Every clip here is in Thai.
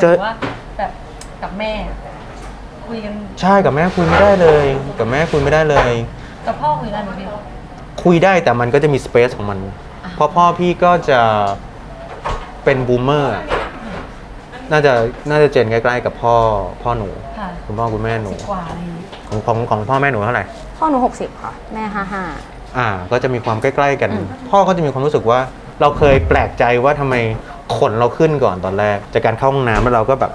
เจอ ว่าแบบกับแม่ คุยกันใช่กับแม่คุยไม่ได้เลย กับแม่คุยไม่ได้เลย กับพ่อคุยได้ไหมพี่ คุยได้แต่มันก็จะมีสเปซของมันเพราะพ่อพี่ก็จะเป็นบูมเมอร์น่าจะน่าจะเจนใกล้ๆกับพ่อพ่อหนูคุณพ่อคุณแม่หนูของของของพ่อแม่หนูเท่าไหร่ พ่อหนู 60 ค่ะ แม่55อ่า ก็จะมีความใกล้ๆกัน อืม พ่อก็จะมีความรู้สึกว่าเราเคยแปลกใจว่าทำไมขนเราขึ้นก่อนตอนแรก จากการเข้าห้องน้ำแล้วเราก็แบบ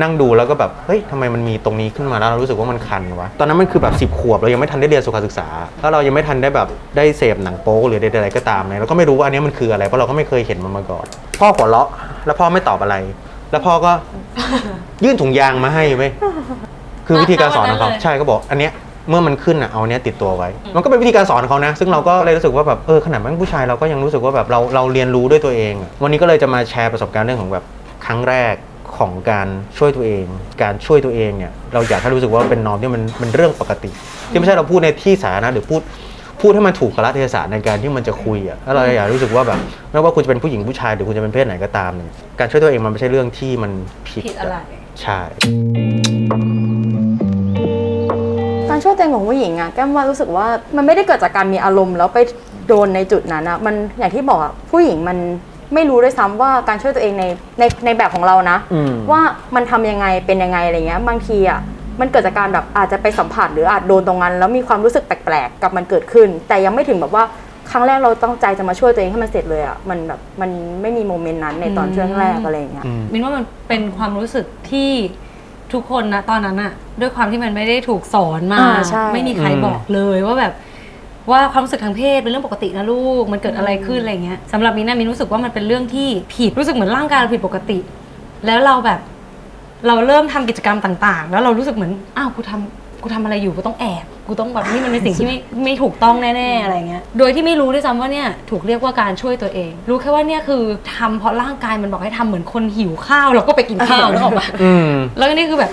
นั่งดูแล้วก็แบบเฮ้ยทำไมมันมีตรงนี้ขึ้นมาแล้วเรารู้สึกว่ามันคันวะตอนนั้นมันคือแบบสิบ10ขวบเรายังไม่ทันได้เรียนสุขศึกษาแล้วเรายังไม่ทันได้แบบได้เสพหนังโป๊หรือใดๆก็ตามเลยเราก็ไม่รู้ว่าอันนี้มันคืออะไรเพราะเราก็ไม่เคยเห็นมันมาก่อน พ่อหัวเราะแล้วพ่อไม่ตอบอะไร แล้วพ่อก็ยื่นถุงยางมาให้เว้ยคือวิธีการสอนของเขาใช่ก็บอกอันเนี้ย เมื่อมันขึ้นอะเอาอันเนี้ยติดตัวไว้ มันก็เป็นวิธีการสอนของเขานะ ซึ่งเราก็เลยรู้สึกว่าแบบเออขนาดแม่งผู้ชายเราก็ยังรู้สึกว่าแบบเราเราเรียนรู้ด้วยตัวเองอะวันนี้ก็เลยจะมาแชร์ประสบการณ์เรื่องของแบบครั้งแรกของการช่วยตัวเอง การช่วยตัวเองเนี่ยเราอยากให้รู้สึกว่าเป็นนอมที่มันเป็นเรื่องปกติ ที่ไม่ใช่เราพูดในที่สาธารณะหรือพูดพูดให้มันถูกกาลเทศะในการที่มันจะคุยอะแล้วเราอยากรู้สึกว่าแบบไม่ว่าคุณจะเป็นผู้หญิงผู้ชายหรือคุณจะเป็นเพศไหนก็ตามเนี่ยการช่วยตัวเองมันไม่ใช่เรื่องที่มันผิดผิดอะไรใช่ การช่วยตัวเองของผู้หญิงอะแก้มว่ารู้สึกว่ามันไม่ได้เกิดจากการมีอารมณ์แล้วไปโดนในจุดนั้นอะมันอย่างที่บอกอะผู้หญิงมันไม่รู้ด้วยซ้ำว่าการช่วยตัวเองในในในแบบของเรานะ อืม ว่ามันทำยังไงเป็นยังไงอะไรเงี้ย บางทีอะมันเกิดจากการแบบอาจจะไปสัมผัสหรืออาจโดนตรงนั้น แล้วมีความรู้สึกแปลกๆกับมันเกิดขึ้น แต่ยังไม่ถึงแบบว่าครั้งแรกเราตั้งใจจะมาช่วยตัวเองให้มันเสร็จเลยอะมันแบบมันไม่มีโมเมนต์นั้นในตอนช่วงแรกอะไรเงี้ยอืมมินว่ามันเป็นความรู้สึกที่ ทุกคนนะตอนนั้นอะด้วยความที่มันไม่ได้ถูกสอนมา อ่าใช่ ไม่มีใครอืมบอกเลยว่าแบบ ว่าความรู้สึกทางเพศเป็นเรื่องปกตินะลูก มันเกิดอะไรขึ้นอะไรเงี้ยสำหรับมินนะมินรู้สึกว่ามันเป็นเรื่องที่ผิดรู้สึกเหมือนร่างกายเราผิดปกติ แล้วเราแบบ เราเริ่มทำกิจกรรมต่าง ๆ แล้วเรารู้สึกเหมือนอ้าวกูทำ กูทำอะไรอยู่กูต้องแอบกูต้องแบบนี่มันเป็นสิ่งที่ไม่ไม่ถูกต้องแน่ๆอะไรเงี้ยโดยที่ไม่รู้ด้วยซ้ำว่าเนี่ยถูกเรียกว่าการช่วยตัวเอง รู้แค่ว่าเนี่ยคือทำเพราะร่างกายมันบอกให้ทำเหมือนคนหิวข้าวเราก็ไปกินข้าวนึกออกปะ อืม แล้วนี่คือแบบ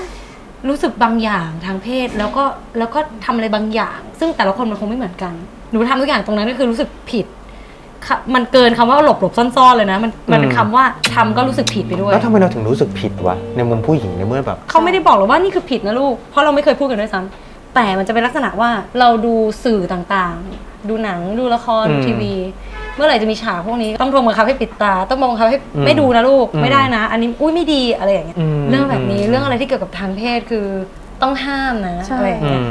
รู้สึกบางอย่างทางเพศแล้วก็แล้วก็ทำอะไรบางอย่าง ซึ่งแต่ละคนมันคงไม่เหมือนกัน หนูทำทุกอย่างตรงนั้นก็คือรู้สึกผิดค่ะ มันเกินคำว่าหลบหลบซ่อนๆเลยนะ มันมันเป็นอืมคำว่าทำก็รู้สึกผิดไปด้วยแล้วทำไมเราถึงรู้สึกผิดวะในมุมผู้หญิงในเมื่อแบบเขาไม่ได้บอกหรอกว่านี่คือผิดนะลูกเพราะเราไม่เคยพูดกันด้วยซ้ำแต่มันจะเป็นลักษณะว่าเราดูสื่อต่างๆ ดูหนังดูละครอืมดูทีวี เมื่อไหร่จะมีฉากพวกนี้ต้องบังคับให้ปิดตา ต้องบังคับให้อืมไม่ดูนะลูกอืมไม่ได้นะ อันนี้อุ้ยไม่ดีอะไรอย่างเงี้ยอืมเรื่องแบบนี้อืมเรื่องอะไรที่เกี่ยวกับทางเพศคือต้องห้ามนะใช่อะไรอย่างอืเงี้ย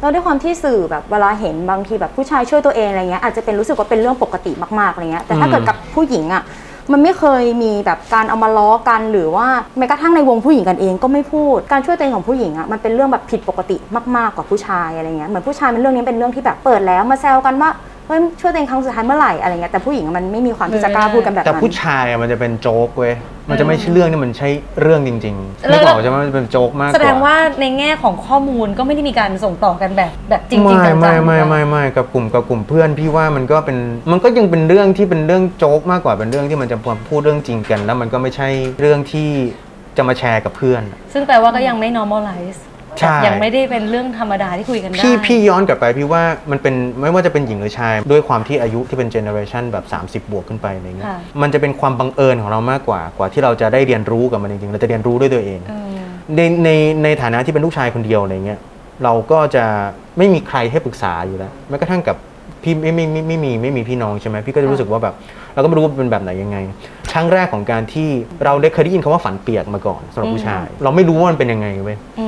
แล้วด้วยความที่สื่อแบบเวลาเห็นบางทีแบบผู้ชายช่วยตัวเองอะไรเงี้ยอาจจะเป็นรู้สึกว่าเป็นเรื่องปกติมากๆอะไรเงี้ยแต่ถ้าอืมเกิดกับผู้หญิงอะมันไม่เคยมีแบบการเอามาล้อกันหรือว่าแม้กระทั่งในวงผู้หญิงกันเองก็ไม่พูดการช่วยตัวเองของผู้หญิงอะมันเป็นเรื่องแบบผิดปกติมากๆกว่าผู้ชายอะไรเงี้ยเหมือนผู้ชายเป็นเรื่องนี้เป็นเรื่องที่แบบเปิดแล้วมาแซวกันว่า เฮ้ยช่วยตัวเองครั้งสุดท้ายเมื่อไหร่อะไรเงี้ยแต่ผู้หญิงอะมันไม่มีความที่จะกล้าพูดกันแบบแต่นั้นผู้ชายอะมันจะเป็นโจ๊กเว้ย มันจะไม่ใช่เรื่องที่มันใช่เรื่องจริงๆแล้ไม่วบอกใช่ไหมมันจะเป็นโจ๊กมากกว่าแสดงว่าในแง่ของข้อมูลก็ไม่ได้มีการส่งต่อกันแบบแบบจริงไม่ๆจังๆไม่ไม่ไม่ไม่กับกลุ่มกับกลุ่มเพื่อนพี่ว่ามันก็เป็นมันก็ยังเป็นเรื่องที่เป็นเรื่องโจ๊กมากกว่าเป็นเรื่องที่มันจะมาพูดเรื่องจริงกัน แล้วมันก็ไม่ใช่เรื่องที่จะมาแชร์กับเพื่อน ซึ่งแปลว่าก็ยังไม่ normalize ใช่ ยังไม่ได้เป็นเรื่องธรรมดาที่คุยกันได้ พี่พี่ย้อนกลับไปพี่ว่ามันเป็นไม่ว่าจะเป็นหญิงหรือชาย ด้วยความที่อายุที่เป็นเจเนอเรชันแบบ 30 บวกขึ้นไปอะไรเงี้ยค่ะ มันจะเป็นความบังเอิญของเรามากกว่ากว่าที่เราจะได้เรียนรู้กับมันจริงๆเราจะเรียนรู้ด้วยตัวเอง เออ ในในในฐานะที่เป็นลูกชายคนเดียวอะไรเงี้ยเราก็จะไม่มีใครให้ปรึกษาอยู่แล้วแม้กระทั่งกับพี่ไม่ไม่ไม่ไม่มีไม่มีพี่น้องใช่ไหมพี่ก็จะรู้สึกว่าแบบ เราก็ไม่รู้ว่าเป็นแบบไหนยังไงครั้งแรกของการที่เราได้เคยได้ยินคำว่าฝันเปียกมาก่อนสำหรับผู้ชาย เราไม่รู้ว่ามันเป็นยังไงเว้ย อืมอืม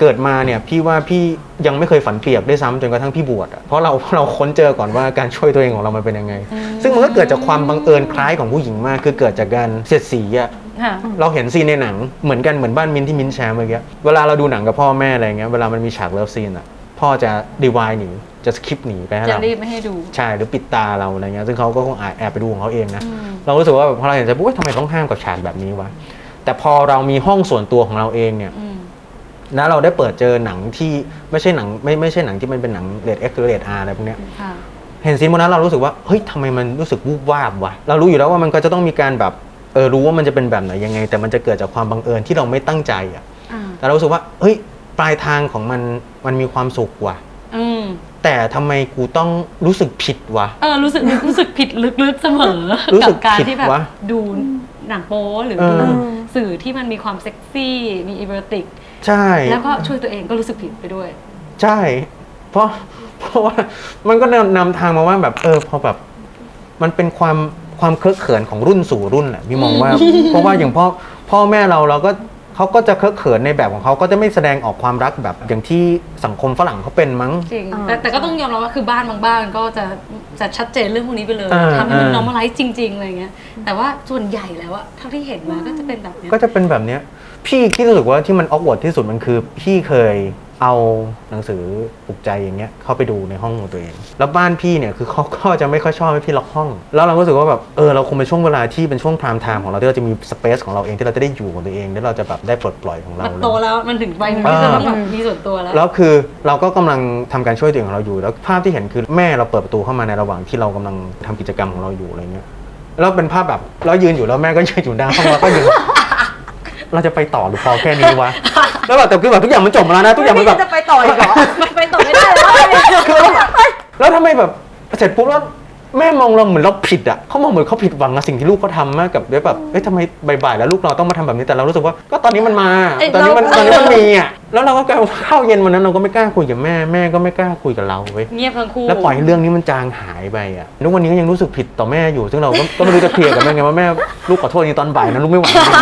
เกิดมาเนี่ยพี่ว่าพี่ยังไม่เคยฝันเปียกด้วยซ้ำจนกระทั่งพี่บวชอะเพราะเราเราค้นเจอก่อนว่าการช่วยตัวเองของเรามันเป็นยังไง ซึ่งมันก็เกิดจากความบังเอิญคล้ายของผู้หญิงมาก คือเกิดจากการเสียดสีอะ ค่ะ เราเห็นซีนในหนังเหมือนกันเหมือนบ้านมินที่มินแชร์เมื่อกี้เวลาเราดูหนังกับพ่อแม่อะไรเงี้ยเวลามันมีฉากเลิฟซีนอะพ่อจะดีวายหนีจะสคิปหนีไปให้จะเรารีบไม่ให้ดู ใช่หรือปิดตาเราอะไรเงี้ยซึ่งเขาก็คงอาจแอบไปดูของเขาเองนะ อืม เรารู้สึกว่าแบบพอเราเห็นจะปุ๊บเอ๊ะทำไมต้องห้ามกับฉากแบบนี้วะแต่พอเรามีห้องส่วนตัวของเราเองเนี่ย อืม แล้วเราได้เปิดเจอหนังที่ไม่ใช่หนังไม่ไม่ใช่หนังที่มันเป็นหนังเรทเอ็กซ์หรือเรทอาร์อะไรพวกเนี้ยค่ะ เห็นซีนพวกนั้นเรารู้สึกว่าเฮ้ยทำไมมันรู้สึกวูบวาบวะเรารู้อยู่แล้วว่ามันก็จะต้องมีการแบบเออรู้ว่ามันจะเป็นแบบไหนยังไง แต่มันจะเกิดจากความบังเอิญที่เราไม่ตั้งใจอะอ่า แต่เรารู้สึกว่าเฮ้ยปลายทางของมันมันมีความสุขว่ะ อืม แต่ทำไมกูต้องรู้สึกผิดวะ เออ รู้สึกรู้สึกผิดลึกๆเสมอ รู้สึกักการผิดที่แบบวะดูหนังโป๊หรือเออ ดูสื่อที่มันมีความเซ็กซี่ มีอีเบอร์ติก ใช่ แล้วก็ช่วยตัวเองก็รู้สึกผิดไปด้วย ใช่ เพราะเพราะว่ามันก็นำนำทางมาว่าแบบเออพอแบบมันเป็นความความเคอะเขินของรุ่นสู่รุ่นแหละพี่มองว่า เพราะว่าอย่างพ่อพ่อแม่เราเราก็เขาก็จะเคอะเขินในแบบของเขาก็จะไม่แสดงออกความรักแบบอย่างที่สังคมฝรั่งเขาเป็นมั้งจริงอ่าแต่แต่ก็ต้องยอมรับว่าคือบ้านบางบ้านก็จะ จะชัดเจนเรื่องพวกนี้ไปเลยอ่าทำให้มัน อ่า normalize จริง ๆอะไรเงี้ยแต่ว่าส่วนใหญ่แล้วอะเท่าที่เห็นมาก็จะเป็นแบบเนี้ย ก็จะเป็นแบบเนี้ยพี่ที่รู้สึกว่าที่มันออกวอร์ดที่สุดมันคือ พี่เคย เอาหนังสือปลุกใจอย่างเงี้ยเข้าไปดูในห้องของตัวเอง แล้วบ้านพี่เนี่ยคือเขาก็จะไม่ค่อยชอบให้พี่ล็อกห้อง แล้วเราก็รู้สึกว่าแบบเออเราคงเป็นช่วงเวลาที่เป็นช่วงพรามไทม์ของเราที่เราจะมีสเปซของเราเองที่เราจะได้อยู่ของตัวเองแล้วเราจะแบบได้ปลดปล่อยของเรามันโตแล้วมันถึงวัยหนึงที่จะต้องแบบมีส่วนตัวแล้วแล้วคือเราก็กำลังทำการช่วยตัวเองของเราอยู่ แล้วภาพที่เห็นคือแม่เราเปิดประตูเข้ามาในระหว่างที่เรากำลังทำกิจกรรมของเราอยู่อะไรเงี้ยแล้วเป็นภาพแบบเรายืนอยู่แล้วแม่ก็ยืนอยู่หน้าห้องเราก็ยืน เราจะไปต่อหรือพอแค่นี้วะ แล้วแบบแต่คือแบบทุกอย่างมันจบมาแล้วนะทุกอย่างมันแบบจะไปต่ออีกเหรอไปต่อไม่ได้แล้วคือแล้วทำไมแบบเสร็จปุ๊บแล้วแม่มองเราเหมือนเราผิดอะเขามองเหมือนเขาผิดหวังกับสิ่งที่ลูกเขาทำมากกับด้วยแบบเอ้ยทำไมบ่ายๆแล้วลูกเราต้องมาทำแบบนี้แต่เรารู้สึกว่าก็ตอนนี้มันมาเอ้ยตอนนี้มันเราตอนนี้มันมีอะแล้วเราก็กลายว่าข้าวเย็นวันนั้นเราก็ไม่กล้าคุยกับแม่แม่ก็ไม่กล้าคุยกับเราเว้ยเงียบทั้งคู่แล้วปล่อยให้เรื่องนี้มันจางหายไปอะทุกวันนี้ก็ยังรู้สึกผิดต่อแม่อยู่ ซึ่งเราก็ก็ไม่รู้จะเคลียร์กับแม่ไงว่าแม่ลูกขอโทษในตอนบ่ายนะลูกไม่ไหวจริง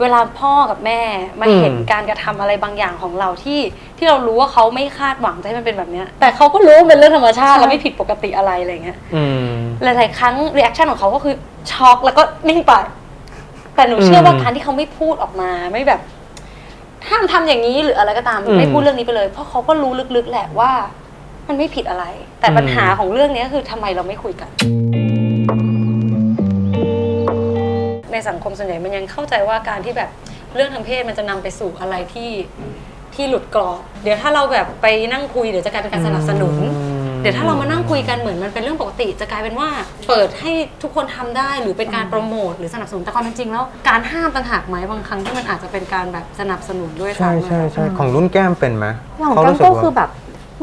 เวลาพ่อกับแม่มาอืมเห็นการกระทำอะไรบางอย่างของเราที่ ที่เรารู้ว่าเขาไม่คาดหวังจะให้มันเป็นแบบเนี้ยแต่เขาก็รู้ว่ามันเป็นเรื่องธรรมชาติใช่แล้วไม่ผิดปกติอะไรอะไรเงี้ยอืมหลายๆครั้งรีแอคชั่นของเขาก็คือช็อกแล้วก็นิ่งไปแต่หนูเชื่อว่าอืมการที่เขาไม่พูดออกมาไม่แบบห้ามทำอย่างนี้หรืออะไรก็ตามอืมไม่พูดเรื่องนี้ไปเลย เพราะเขาก็รู้ลึกๆแหละว่า มันไม่ผิดอะไร แต่อืมปัญหาของเรื่องนี้คือทำไมเราไม่คุยกัน ในสังคมส่วนใหญ่มันยังเข้าใจว่าการที่แบบเรื่องทางเพศมันจะนำไปสู่อะไรที่ที่หลุดกรอบเดี๋ยวถ้าเราแบบไปนั่งคุยเดี๋ยวจะกลายเป็นการสนับสนุน เดี๋ยวถ้าเรามานั่งคุยกันเหมือนมันเป็นเรื่องปกติ จะกลายเป็นว่าเปิดให้ทุกคนทำได้หรือเป็นการโปรโมทหรือสนับสนุนแต่ความเป็นจริงแล้วการห้ามต่างหากไหมบางครั้งที่มันอาจจะเป็นการแบบสนับสนุนด้วยใช่ซ้ำใช่อะใช่ของรุ่นแก้มเป็นไหมอย่างเขาแก้มรู้สึกก็ว่า คือแบบ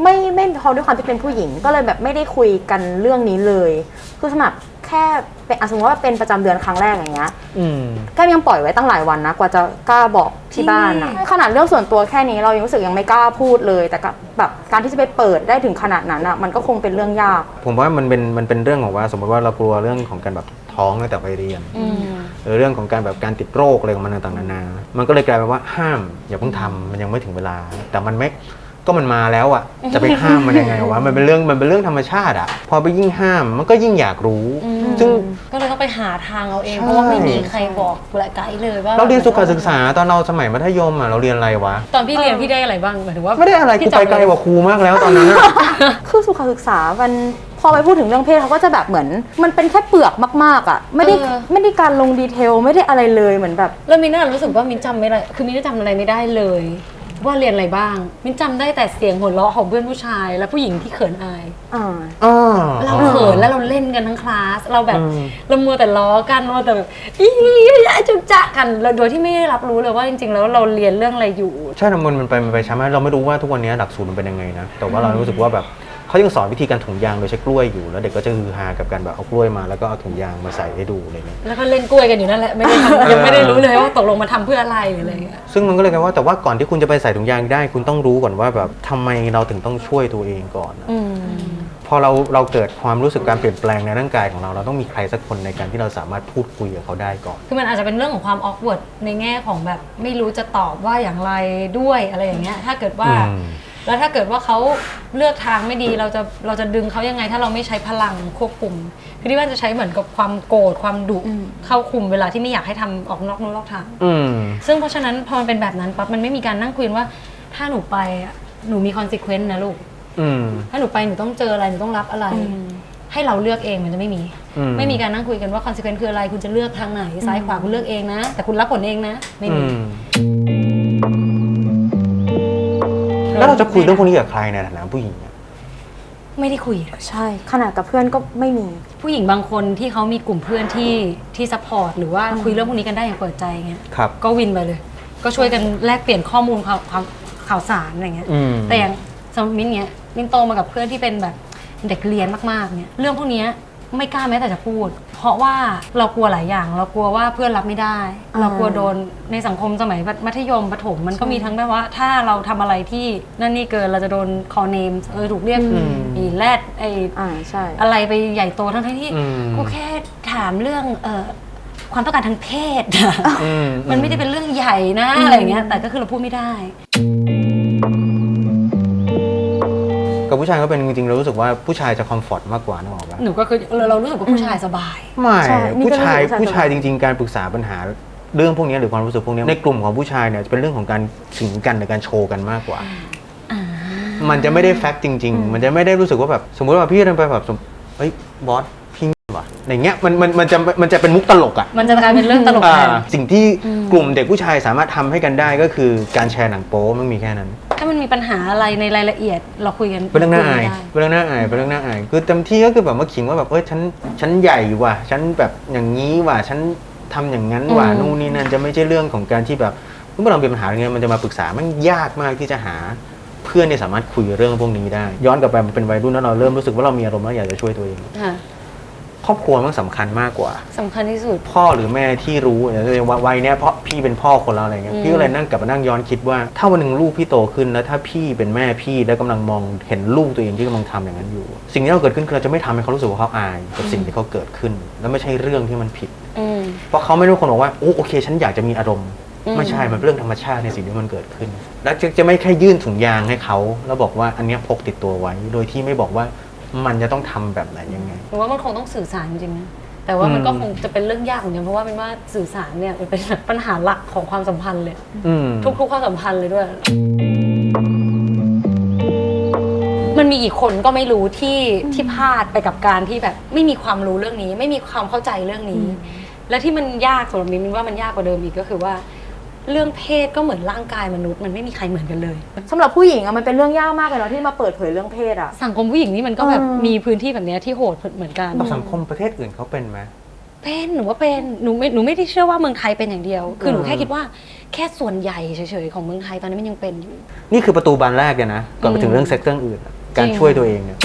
ไม่ไม่พอด้วยความที่เป็นผู้หญิง ก็เลยแบบไม่ได้คุยกันเรื่องนี้เลย คือสมัครแค่เป็นอะสมมติว่าเป็นประจำเดือนครั้งแรกอย่างเงี้ย อืม แก้มยังปล่อยไว้ตั้งหลายวันนะ กว่าจะกล้าบอกที่บ้านนะขนาดเรื่องส่วนตัวแค่นี้เรายังรู้สึกยังไม่กล้าพูดเลย แต่ก็แบบการที่จะไปเปิดได้ถึงขนาดนั้นอะมันก็คงเป็นเรื่องยาก ผมว่ามันเป็นมันเป็นเรื่องของว่า สมมติว่าเรากลัวเรื่องของการแบบท้องตั้งแต่วัยเรียนอืมหรือเรื่องของการแบบการติดโรคอะไรของมันต่างๆนานา มันก็เลยกลายเป็นว่าห้ามอย่าเพิ่งทำมันยังไม่ถึงเวลา แต่มันไม่ ก็มันมาแล้วอะจะไปห้ามมันยังไงวะมันเป็นเรื่องมันเป็นเรื่องธรรมชาติอะพอไปยิ่งห้ามมันก็ยิ่งอยากรู้ ซึ่ง ก็เลยต้องไปหาทางเอาเอง ใช่ เพราะว่าไม่มีใครบอกและไกด์เลยว่าเราเรียนสุขศึกษาตอนเราสมัยมัธยมอะเราเรียนอะไรวะ ตอนพี่เรียนพี่ได้อะไรบ้างหมายถึงว่าไม่ได้อะไรกูพี่ไปจำไกลกว่าครูมากแล้วตอนนั้นอะ คือสุขศึกษามันพอไปพูดถึงเรื่องเพศเขาก็จะแบบเหมือน มันเป็นแค่เปลือกมากๆอะไม่ได้เออไม่ได้การลงดีเทลไม่ได้อะไรเลยเหมือนแบบ แล้วมินน่ารู้สึกว่ามินจำไม่ได้คือมินจำอะไรไม่ได้เลย ว่าเรียนอะไรบ้าง มินจำได้แต่เสียงหัวเราะของเพื่อนผู้ชาย และผู้หญิงที่เขินอาย อ่า อ่า เราเขินแล้วเราเล่นกันทั้งคลาส เราแบบอืม เรามัวแต่ล้อกันเราแต่แบบอีจุกจะกันเราโดยที่ไม่ได้รับรู้เลยว่าจริง ๆ แล้วเราเรียนเรื่องอะไรอยู่ ใช่นะมันมันไปมันไปช้ามากเราไม่รู้ว่าทุกวันนี้หลักสูตรมันเป็นยังไงนะ แต่ว่าเรารู้สึกว่าแบบ เขายังสอนวิธีการถุงยางโดยใช้กล้วยอยู่แล้วเด็กก็จะฮือฮากับการแบบเอากล้วยมาแล้วก็เอาถุงยางมาใส่ให้ดูอะไรเงี้ย แล้วก็เล่นกล้วยกันอยู่นั่นแหละไม่ได้ทำยังไม่ได้รู้เลยว่าตกลงมาทำเพื่ออะไรหรืออะไรอย่างเงี้ยซึ่งมันก็เลยกลายว่าแต่ว่าก่อนที่คุณจะไปใส่ถุงยางได้ คุณต้องรู้ก่อนว่าแบบทำไมเราถึงต้องช่วยตัวเองก่อนอะอืมพอเราเราเกิดความรู้สึกการเปลี่ยนแปลงในร่างกายของเราเราต้องมีใครสักคนในการที่เราสามารถพูดคุยกับเขาได้ก่อน คือมันอาจจะเป็นเรื่องของความออกเวิร์ดในแง่ของแบบไม่รู้จะตอบว่าอย่างไรด้วยอะไรอย่างเงี้ยถ้าเกิดว่า อืม แล้วถ้าเกิดว่าเขาเลือกทางไม่ดีเราจะเราจะดึงเขายังไง ถ้าเราไม่ใช้พลังควบคุมคือที่ว่าจะใช้เหมือนกับความโกรธความดุอืมเข้าคุมเวลาที่ไม่อยากให้ทำออกนอกนู่นนอกทางอืมซึ่งเพราะฉะนั้นพอมันเป็นแบบนั้นปั๊บมันไม่มีการนั่งคุยกันว่า ถ้าหนูไปอะหนูมีคอนซิเควนต์นะลูกอืมถ้าหนูไปหนูต้องเจออะไรหนูต้องรับอะไร ให้เราเลือกเองมันจะไม่มีอืมไม่มีการนั่งคุยกันว่าคอน e เควนต์คืออะไร คุณจะเลือกทางไหนซ้ายขวาคุณเลือกเองนะ แต่คุณรับผลเองนะ ไม่อืมี แล้วเราจะคุยเรื่องพวกนี้กับใครในฐานะผู้หญิงอะไม่ได้คุย ใช่ ขนาดกับเพื่อนก็ไม่มี ผู้หญิงบางคนที่เขามีกลุ่มเพื่อนที่ที่ซัพพอร์ตหรือว่าคุยเรื่องพวกนี้กันได้อย่างเปิดใจเงี้ยครับ ก็วินไปเลย ก็ช่วยกันแลกเปลี่ยนข้อมูลความความข่าวสารอะไรเงี้ย อืม แต่อย่างสำหรับมิ้นเนี้ยมิ้นโตมากับเพื่อนที่เป็นแบบเด็กเรียนมากๆเนี่ยเรื่องพวกเนี้ย ไม่กล้าแม้แต่จะพูด เพราะว่าเรากลัวหลายอย่าง เรากลัวว่าเพื่อนรับไม่ได้ อ่า เรากลัวโดนในสังคมสมัยมัธยมประถมมันก็มีทั้งแบบว่า ถ้าเราทำอะไรที่นั่นนี่เกินเราจะโดน call name เออถูกเรียกอืม อีแรดไออ่าใช่ อะไรไปใหญ่โตทั้งๆที่อืม กูแค่ถามเรื่องเออความต้องการทางเพศ อืมันไม่ได้เป็นเรื่องใหญ่นะอะไรอย่างเงี้ยแต่ก็คือเราพูดไม่ได้ กับผู้ชายก็เป็นจริงๆเรารู้สึกว่าผู้ชายจะคอมฟอร์ตมากกว่านึกออกปะหนูก็คือเราเรารู้สึกว่าผู้ชายสบาย ไม่ใช่นี่ผู้ก็ชายรู้สึกผู้ชายสบายจริง ๆ การปรึกษาปัญหาเรื่องพวกนี้หรือความรู้สึกพวกนี้ในกลุ่มของผู้ชายเนี่ยจะเป็นเรื่องของการสิงกันหรือการโชว์กันมากกว่า มันจะไม่ได้แฟกต์จริง ๆ มันจะไม่ได้รู้สึกว่าแบบสมมติว่าพี่เดินไปแบบสมเฮ้ยบอสพี่ว่ะอย่างเงี้ยมันมันมันจะมันจะเป็นมุกตลกอะ มันจะกลายเป็นเรื่องตลกอ่าแทนสิ่งที่กลุ่มเด็กผู้ชายสามารถทำให้กันได้ก็คือการแชร์หนังโป๊มันมีแค่นั้น ถ้ามันมีปัญหาอะไรในรายละเอียดเราคุยกันเป็นเรื่องน่าอายคุได้เป็นเรื่องน่าอายเป็นเรื่องน่าอายคือเต็มที่ก็คือแบบมาขิงว่าแบบเอ้ยฉันฉันใหญ่ว่ะฉันแบบอย่างนี้ว่ะฉันทำอย่างนั้นว่ะนู่นนี่นั่นจะไม่ใช่เรื่องของการที่แบบเมื่อเราเป็นปัญหาอะไรเงี้ยมันจะมาปรึกษามันยากมากที่จะหา เพื่อนที่สามารถคุยเรื่องพวกนี้ได้ ย้อนกลับไปมันเป็นวัยรุ่นแล้วเราเริ่มรู้สึกว่าเรามีอารมณ์แล้วอยากจะช่วยตัวเอง ค่ะ ครอบครัวมันสำคัญมากกว่า สำคัญที่สุด พ่อหรือแม่ที่รู้อย่างเช่นว่าวัยเนี้ยเพราะพี่เป็นพ่อคนแล้วอะไรเงี้ยอืม พี่ก็เลยนั่งกลับมานั่งย้อนคิดว่า ถ้าวันหนึ่งลูกพี่โตขึ้นแล้วถ้าพี่เป็นแม่พี่แล้วกำลังมองเห็นลูกตัวเองที่กำลังทำอย่างนั้นอยู่ สิ่งที่เราเกิดขึ้นคือเราจะไม่ทำให้เขารู้สึกว่าเขาอายกับสิ่งที่เขาเกิดขึ้น แล้วไม่ใช่เรื่องที่มันผิด อืม เพราะเขาไม่ได้เป็นคนบอกว่าโอ้โอเค ฉันอยากจะมีอารมณ์ อืม ไม่ใช่มันเป็นเรื่องธรรมชาติในสิ่งที่มันเกิดขึ้น แล้วจะจะไม่แค่ยื่นถุงยางให้เขา แล้วบอกว่าอันเนี้ยพกติดตัวไว้ โดยที่ไม่บอกว่า มันจะต้องทำแบบไหนยังไงหนูว่ามันคงต้องสื่อสารจริงๆนะแต่ว่ามันก็อืมคงจะเป็นเรื่องยากเหมือนกันเพราะว่าเป็นว่าสื่อสารเนี่ยมันเป็นปัญหาหลักของความสัมพันธ์เลย อืม ทุกๆความสัมพันธ์เลยด้วย มันมีอีกคนก็ไม่รู้ที่ที่พลาดไปกับการที่แบบไม่มีความรู้เรื่องนี้ ไม่มีความเข้าใจเรื่องนี้ และที่มันยากสำหรับมินมินว่ามันยากกว่าเดิมอีกก็คือว่า เรื่องเพศก็เหมือนร่างกายมนุษย์มันไม่มีใครเหมือนกันเลย สำหรับผู้หญิงอะมันเป็นเรื่องยากมากเลยเนาะที่มาเปิดเผยเรื่องเพศอะ สังคมผู้หญิงนี่มันก็แบบเออ มีพื้นที่แบบเนี้ยที่โหดเหมือนกัน ต่อสังคมประเทศอื่นเขาเป็นไหม เป็นหนูว่าเป็นหนูไม่หนูไม่ได้เชื่อว่าเมืองไทยเป็นอย่างเดียว คือหนูอืมแค่คิดว่าแค่ส่วนใหญ่เฉยๆของเมืองไทยตอนนี้มันยังเป็นอยู่ นี่คือประตูบานแรกเลยนะ ก่อนไปถึงอืมเรื่องเซ็กเตอร์อื่นอะการจริงช่วยตัวเองเนี่ย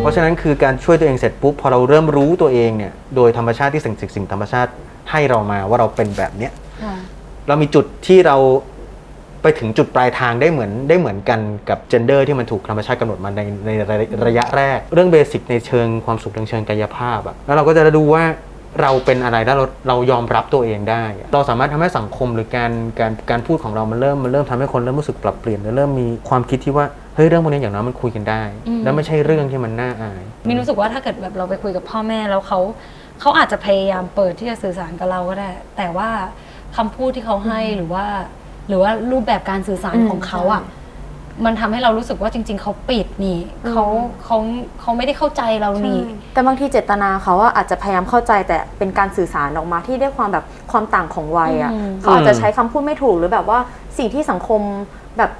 เพราะฉะนั้นคือการช่วยตัวเองเสร็จปุ๊บพอเราเริ่มรู้ตัวเองเนี่ย โดยธรรมชาติที่สิ่งสิ่งสิ่งธรรมชาติ ให้เรามาว่าเราเป็นแบบเนี้ยค่ะเรามีจุดที่เราไปถึงจุดปลายทางได้เหมือนได้เหมือนกันกับเจนเดอร์ที่มันถูกธรรมชาติกำหนดมาในในระระยะแรก เรื่องเบสิกในเชิงความสุขทางเชิงกายภาพอะแล้วเราก็จะดูว่าเราเป็นอะไรแล้วเราเรายอมรับตัวเองได้อะเราสามารถทำให้สังคมหรือการการการพูดของเรามันเริ่มมันเริ่มทำให้คนเริ่มรู้สึกปรับเปลี่ยนและเริ่มมีความคิดที่ว่าเฮ้ยเรื่องพวกนี้อย่างน้อยมันคุยกันได้อืมแล้วไม่ใช่เรื่องที่มันน่าอายมินรู้สึกว่าถ้าเกิดแบบเราไปคุยกับพ่อแม่แล้วเขา เขาอาจจะพยายามเปิดที่จะสื่อสารกับเราก็ได้ แต่ว่าคำพูดที่เขาให้หรือว่า หรือว่ารูปแบบการสื่อสารอืมของเขาอะ มันทำให้เรารู้สึกว่าจริง ๆ เขาปิดนี่เขาเขาเขาไม่ได้เข้าใจเรานี่ แต่บางทีเจตนาเขาอะอาจจะพยายามเข้าใจแต่เป็นการสื่อสารออกมาที่ด้วยความแบบความต่างของวัยอะอืม เขาอาจจะใช้คำพูดไม่ถูกหรือแบบว่าสิ่งที่สังคมแบบ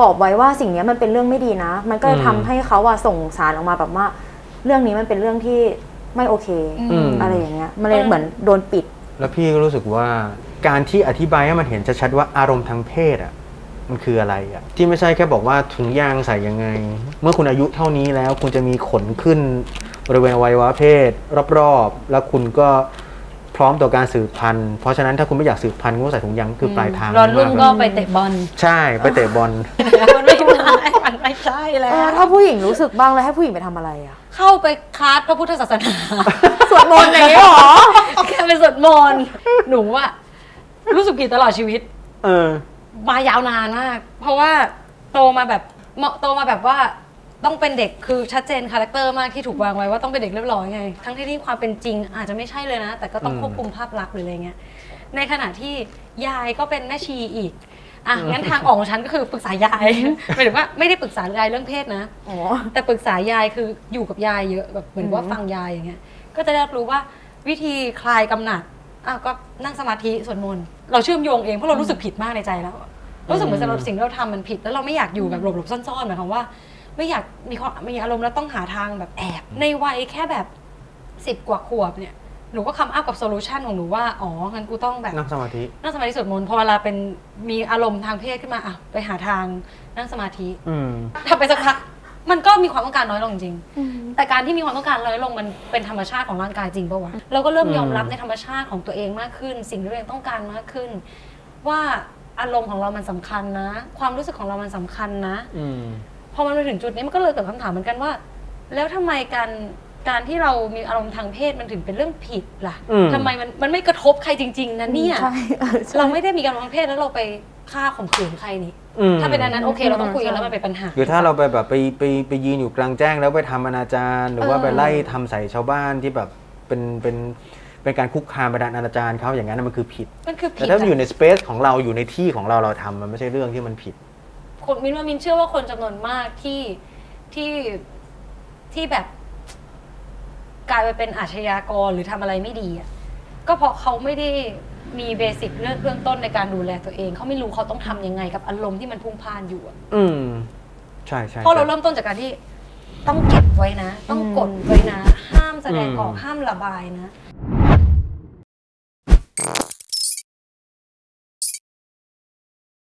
กรอบไว้ว่าสิ่งเนี้ยมันเป็นเรื่องไม่ดีนะ มันก็เลยอืม ทำให้เขาอะส่งสารออกมาแบบว่า เรื่องนี้มันเป็นเรื่องที่ ไม่โอเค อืม อะไรอย่างเงี้ยมันเลยเหมือนโดนปิด แล้วพี่ก็รู้สึกว่าการที่อธิบายให้มันเห็นชัดๆว่าอารมณ์ทางเพศอะมันคืออะไรอะที่ไม่ใช่แค่บอกว่าถุงยางใส่ยังไง เมื่อคุณอายุเท่านี้แล้ว คุณจะมีขนขึ้นบริเวณอวัยวะเพศ รอบๆ แล้วคุณก็พร้อมต่อการสืบพันธุ์เพราะฉะนั้นถ้าคุณไม่อยากสืบพันธุ์คุณก็ใส่ถุงยางคือปลายทางร้อนรุ่งมากๆก็เลยไปเตะบอลใช่ไปเตะบอล มันไม่ได้มันไม่ใช่แล้เออวถ้าผู้หญิงรู้สึกบ้างแล้วให้ผู้หญิงไปทำอะไรอะ เข้าไปคลาสพระพุทธศาสนา สวดมนต์อะไรอย่างเงี้ยเหรอแค่ไปสวดมนต์หนูอะรู้สึกผิดตลอดชีวิต เออ มายาวนานมาก เพราะว่าโตมาแบบเมาโตมาแบบว่าต้องเป็นเด็กคือชัดเจนคาแรคเตอร์มากที่ถูกวางไว้ว่าต้องเป็นเด็กเรียบร้อยไง ทั้งที่ที่ความเป็นจริงอาจจะไม่ใช่เลยนะ แต่ก็ต้องอืม ควบคุมภาพลักษณ์หรืออะไรเงี้ยในขณะที่ยายก็เป็นแม่ชีอีก อะงั้นทางออกของฉันก็คือปรึกษายาย หมายถึงว่าไม่ได้ปรึกษายายเรื่องเพศนะ อ๋อ แต่ปรึกษายายคืออยู่กับยายเยอะแบบเหมือนว่าอืมฟังยายอย่างเงี้ย ก็จะได้รับรู้ว่าวิธีคลายกำหนัดอ้าวก็นั่งสมาธิสวดมนต์เราเชื่อมโยงเองเพราะเรารู้สึกผิดมากในใจแล้วอะรู้สึกเหมือนสำหรับสิ่งที่เราทำมันผิด แล้วเราไม่อยากอยู่แบบหลบๆซ่อนๆหมายความว่า ไม่อยากมีความมีอารมณ์แล้วต้องหาทางแบบแอบ ในวัยแค่แบบสิบกว่าขวบเนี่ย หนูก็คัมอัพกับโซลูชันของหนูว่า อ๋อ งั้นกูต้องแบบ นั่งสมาธิ นั่งสมาธิสวดมนต์พอเวลาเป็นมีอารมณ์ทางเพศขึ้นมาอะไปหาทางนั่งสมาธิอืม ทำไปสักพักมันก็มีความต้องการน้อยลงจริงแต่การที่มีความต้องการน้อยลงมันเป็นธรรมชาติของร่างกายจริงปะวะเราก็เริ่มยอมรับอืมในธรรมชาติของตัวเองมากขึ้น สิ่งที่ตัวเองต้องการมากขึ้น ว่าอารมณ์ของเรามันสำคัญนะ ความรู้สึกของเรามันสำคัญนะ อืม พอมันมาถึงจุดนี้มันก็เลยเกิดคำถามเหมือนกันว่า แล้วทำไมการ การที่เรามีอารมณ์ทางเพศมันถึงเป็นเรื่องผิดล่ะอืม ทำไมมันมันไม่กระทบใครจริง ๆนะเนี่ย ใช่เออใช่ เราไม่ได้มีการทางเพศแล้วเราไปฆ่าข่มขืนใครนี่ อืมถ้าเป็นอันนั้นโอเค เราต้องคุยกันใช่แล้วมันเป็นปัญหาหรือถ้าเราไปแบบไปไปไปยืนอยู่กลางแจ้งแล้วไปทำอนาจารหรือว่าเออ ไปไล่ทำใส่ชาวบ้านที่แบบเป็นเป็นเป็นการคุกคามไปดานอนาจารเขาอย่างนั้นนะมันคือผิด มันคือแต่ผิดถ้ามันอยู่อะในสเปซของเราอยู่ในที่ของเราเราทำมันไม่ใช่เรื่องที่มันผิด คนมินว่ามินเชื่อว่าคนจำนวนมากที่ที่ที่แบบ กลายไปเป็นอาชญากรหรือทำอะไรไม่ดีอะก็เพราะเขาไม่ได้มีเบสิกเรื่องเบื้องต้นในการดูแลตัวเอง เขาไม่รู้เขาต้องทำยังไงกับอารมณ์ที่มันพุ่งพล่านอยู่อะอืม ใช่ใช่เพราะเราใช่ เริ่มต้นจากการที่ต้องเก็บไว้นะ ต้องกดไว้นะ ห้ามแสดงออกอืม ห้ามระบายนะ